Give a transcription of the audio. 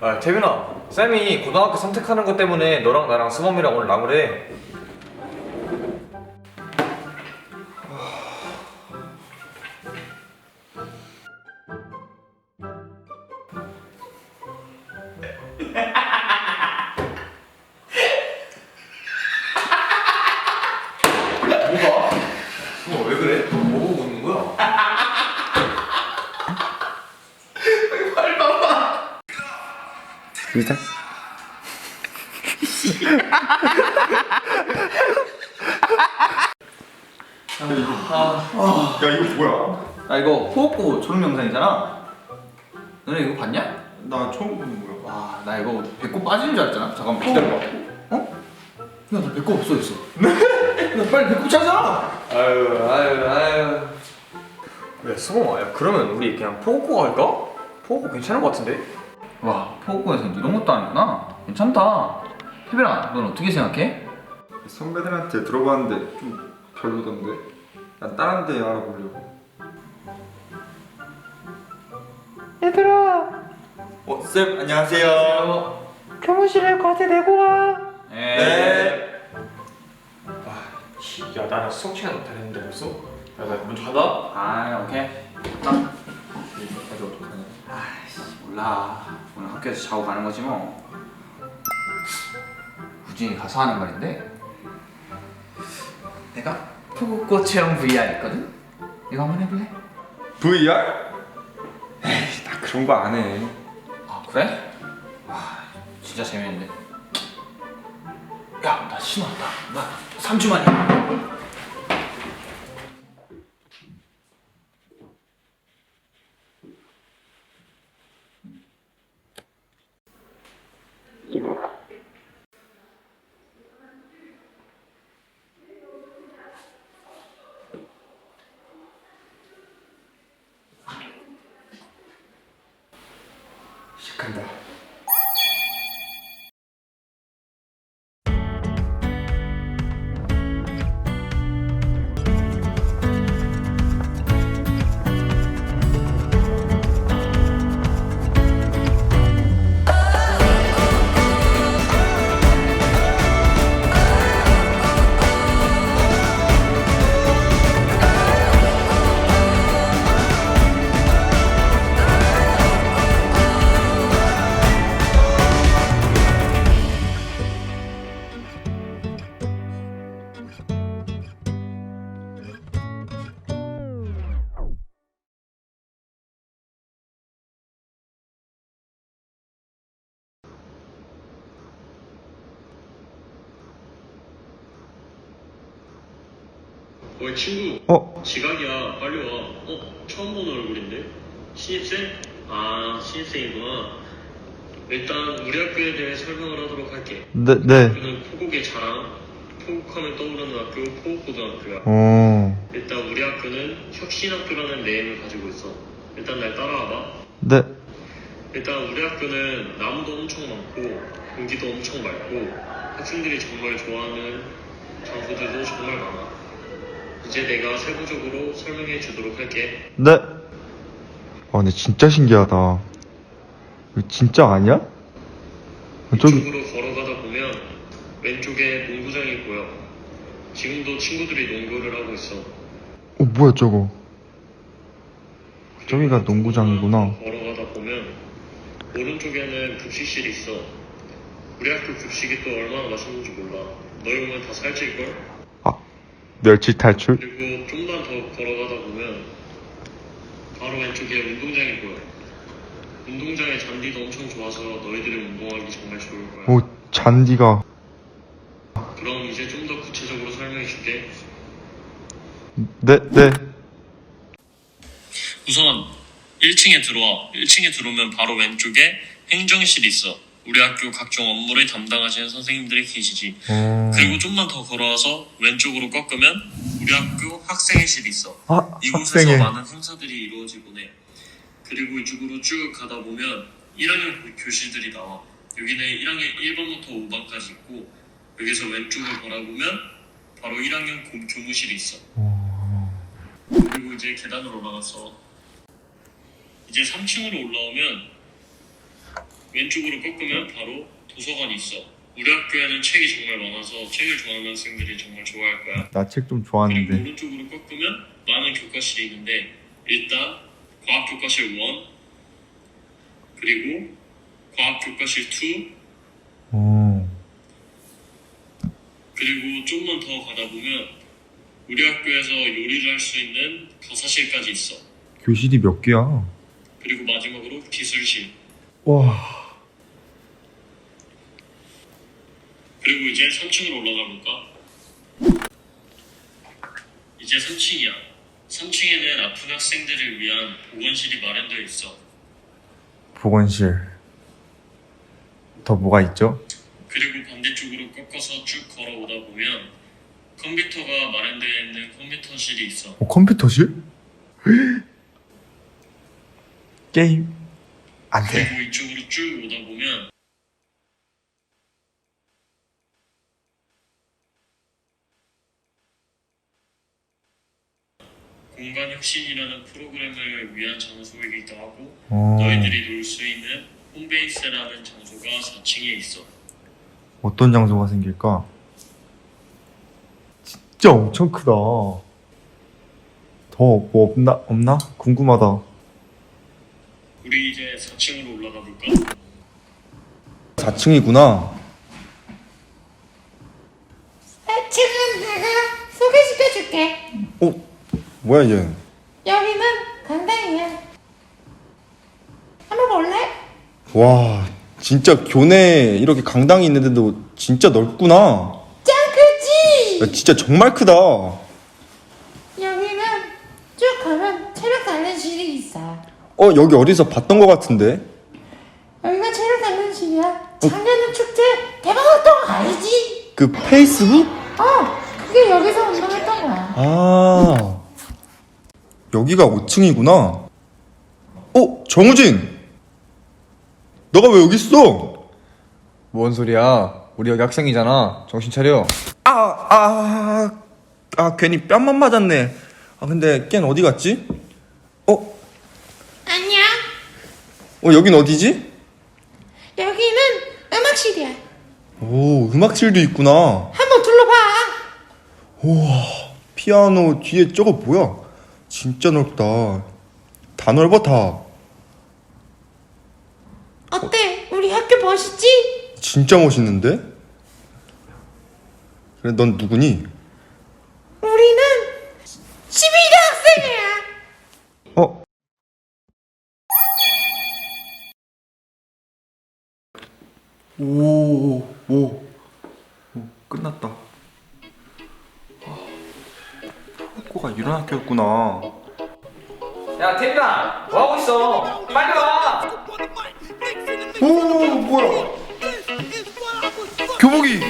아 태균아 쌤이 고등학교 선택하는 것 때문에 너랑 나랑 수범이랑 오늘 나무래 시작. 야 이거 뭐야? 아 이거 호흡구 조롱 영상이잖아. 너네 이거 봤냐? 나 처음 보는 거야. 와, 나 이거 배꼽 빠지는 줄 알았잖아. 잠깐만 기다려봐. 어? 야, 나 배꼽 없어졌어. 야, 빨리 배꼽 찾아. 아유 아유 아유 야 수범아 야 그러면 우리 그냥 포고코 할까? 포고코 괜찮은 것 같은데? 와, 호흡구에서 이런 것도 하는구나. 괜찮다. 태빈아, 넌 어떻게 생각해? 선배들한테 들어봤는데 좀 별로던데. 난 다른 데 알아보려고. 어, 쌤 안녕하세요. 교무실에 과제 내고 와. 네. 야 나는 수업 시간 다녔는데 벌써? 야 나 먼저 간다. 아, 오케이. 나. 아이씨, 몰라. 오늘 학교에서 자고 가는 거지 뭐. 우진이 가서 하는 말인데. 내가 푸구꽃 체험 VR 있거든. 이거 한번 해볼래? VR? 에이, 나 그런 거 안 해. 아 그래? 와 진짜 재밌는데 야 나 신호 왔다 나 3주 만이야 시 어이 친구 어? 지각이야 빨리 와 어? 처음 보는 얼굴인데? 신입생? 아 신입생이구나 일단 우리 학교에 대해 설명을 하도록 할게 네, 네. 학교는 포곡의 자랑 포곡하면 떠오르는 학교 포곡고등학교야 어. 일단 우리 학교는 혁신학교라는 네임을 가지고 있어 일단 날 따라와봐 네. 일단 우리 학교는 나무도 엄청 많고 공기도 엄청 맑고 학생들이 정말 좋아하는 장소들도 정말 많아 이제 내가 세부적으로 설명해 주도록 할게 네. 아, 근데 진짜 신기하다. 이거 진짜 아니야? 아, 저기, 이쪽으로 걸어가다 보면 왼쪽에 농구장이 보여. 지금도 친구들이 농구를 하고 있어. 어, 뭐야, 저거. 저기가 농구장이구나. 걸어가다 보면 오른쪽에는 급식실이 있어. 우리 학교 급식이 또 얼마나 맛있는지 몰라. 너희 오면 다 살찔걸? 아, 멸치 탈출? 그리고 좀만 더 걸어가다 보면 바로 왼쪽에 운동장이 보여. 운동장의 잔디도 엄청 좋아서 너희들이 운동하기 정말 좋을 거야. 오, 잔디가. 그럼 이제 좀 더 구체적으로 설명해 줄게. 네, 네. 우선 1층에 들어와. 1층에 들어오면 바로 왼쪽에 행정실이 있어. 우리 학교 각종 업무를 담당하시는 선생님들이 계시지. 어. 그리고 좀만 더 걸어와서 왼쪽으로 꺾으면 우리 학교 학생회실이 있어. 아, 이곳에서 학생회. 많은 행사들이 이루어지곤 해. 그리고 이쪽으로 쭉 가다 보면 1학년 교- 교실들이 나와. 여기는 1학년 1번부터 5반까지 있고 여기서 왼쪽을 바라보면 바로 1학년 고- 교무실이 있어. 그리고 이제 계단으로 올라갔어. 이제 3층으로 올라오면 왼쪽으로 꺾으면 바로 도서관이 있어. 우리 학교에는 책이 정말 많아서 책을 좋아하는 학생들이 정말 좋아할 거야. 나 책 좀 그리고 좋아하는데. 오른쪽으로 꺾으면 많은 교과실이 있는데 일단 과학 교과실 1 그리고 과학 교과실 2 오. 그리고 좀만 더 가다 보면 우리 학교에서 요리를 할 수 있는 가사실까지 있어. 교실이 몇 개야? 그리고 마지막으로 기술실. 와. 그리고 이제 3층으로 올라가 볼까? 이제 3층이야. 3층에는 아픈 학생들을 위한 보건실이 마련되어 있어. 보건실. 더 뭐가 있죠? 그리고 반대쪽으로 꺾어서 쭉 걸어오다 보면 컴퓨터가 마련되어 있는 컴퓨터실이 있어. 어, 컴퓨터실? 게임? 안 돼. 그리고 이쪽으로 쭉 오다 보면 공간 혁신이라는 프로그램을 위한 장소이기도 하고 어, 너희들이 놀 수 있는 홈베이스라는 장소가 4층에 있어. 어떤 장소가 생길까? 진짜 엄청 크다. 더 뭐 없나? 없나? 궁금하다. 우리 이제 4층으로 올라가 볼까? 4층이구나. 뭐야 얘? 여기는 강당이야. 한번 볼래? 와, 진짜 교내에 이렇게 강당이 있는데도 진짜 넓구나. 짱 크지? 야, 진짜 정말 크다. 여기는 쭉 가면 체력 단련실이 있어. 어, 여기 어디서 봤던 것 같은데? 여기가 체력 단련실이야. 작년은 축제 대박났던 거 알지? 그 페이스북? 어, 그게 여기서 운동했던 거야. 아, 여기가 5층이구나. 어, 정우진! 너가 왜 여기 있어? 뭔 소리야? 우리 여기 학생이잖아. 정신 차려. 아, 아, 아, 괜히 뺨만 맞았네. 아, 근데 걘 어디 갔지? 어, 안녕. 어, 여긴 어디지? 여기는 음악실이야. 오, 음악실도 있구나. 한번 둘러봐. 피아노 뒤에 저거 뭐야? 진짜 넓다. 다 넓어, 다. 어때? 우리 학교 멋있지? 진짜 멋있는데? 그래, 넌 누구니? 우리는 12대 학생이야. 어? 오, 오, 오, 끝났다. 이런 학교였구나. 야, 태민아! 뭐 하고 있어? 빨리 와! 오, 뭐야? 교복이